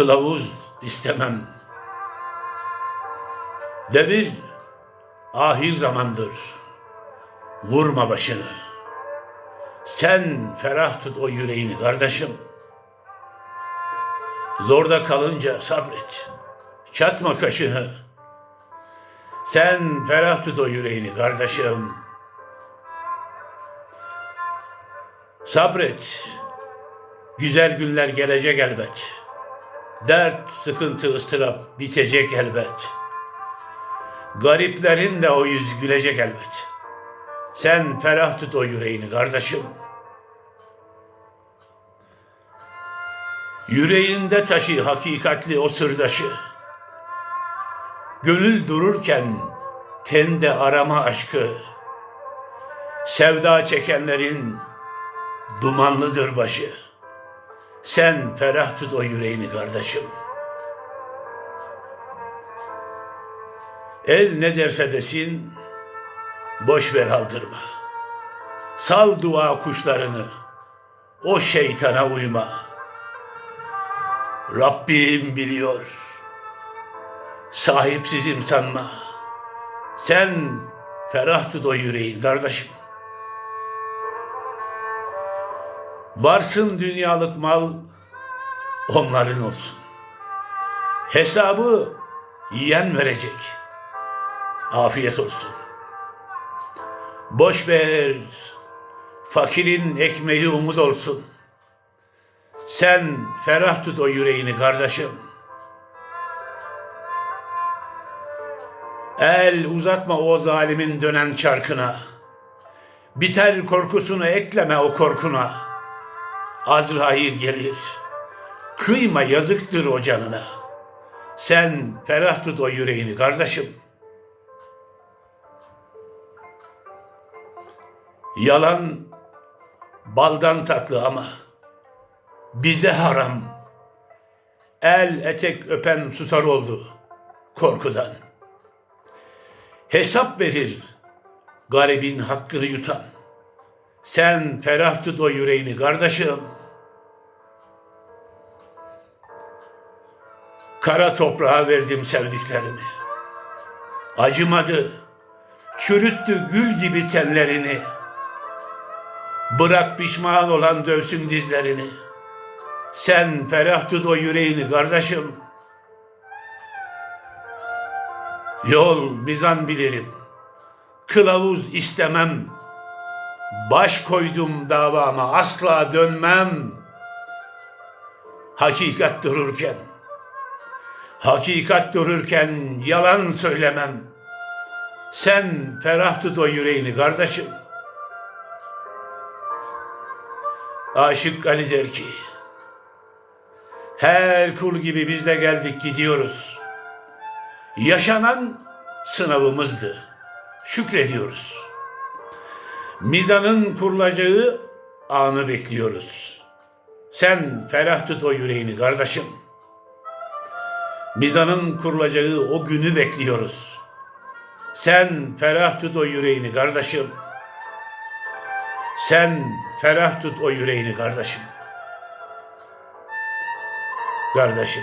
Kılavuz istemem. Devir ahir zamandır. Vurma başını. Sen ferah tut o yüreğini kardeşim. Zorda kalınca sabret. Çatma kaşını. Sen ferah tut o yüreğini kardeşim. Sabret. Güzel günler gelecek elbet. Dert, sıkıntı, ıstırap bitecek elbet. Gariplerin de o yüz gülecek elbet. Sen ferah tut o yüreğini kardeşim. Yüreğinde taşı hakikatli o sırdaşı. Gönül dururken tende arama aşkı. Sevda çekenlerin dumanlıdır başı. Sen ferah tut o yüreğini kardeşim. El ne derse desin, boş ver aldırma. Sal dua kuşlarını, o şeytana uyma. Rabbim biliyor, sahipsizim sanma. Sen ferah tut o yüreğin kardeşim. Varsın dünyalık mal, onların olsun. Hesabı yiyen verecek. Afiyet olsun. Boş ver, fakirin ekmeği umut olsun. Sen ferah tut o yüreğini kardeşim. El uzatma o zalimin dönen çarkına. Biter korkusunu ekleme o korkuna. Azrail gelir. Kıyma yazıktır o canına. Sen ferah tut o yüreğini kardeşim. Yalan baldan tatlı ama bize haram. El etek öpen susar oldu korkudan. Hesap verir garibin hakkını yutan. Sen ferah tut o yüreğini kardeşim. Kara toprağa verdim sevdiklerimi. Acımadı, çürüttü gül gibi tenlerini. Bırak pişman olan dövsün dizlerini. Sen ferah tut o yüreğini kardeşim. Yol mizan bilirim. Kılavuz istemem. Baş koydum davama asla dönmem. Hakikat dururken, hakikat dururken yalan söylemem. Sen ferah tut o yüreğini kardeşim. Aşık Ali der ki, her kul gibi biz de geldik gidiyoruz. Yaşanan sınavımızdı. Şükrediyoruz. Mizanın kurulacağı anı bekliyoruz. Sen ferah tut o yüreğini kardeşim. Mizanın kurulacağı o günü bekliyoruz. Sen ferah tut o yüreğini kardeşim. Sen ferah tut o yüreğini kardeşim. Kardeşim.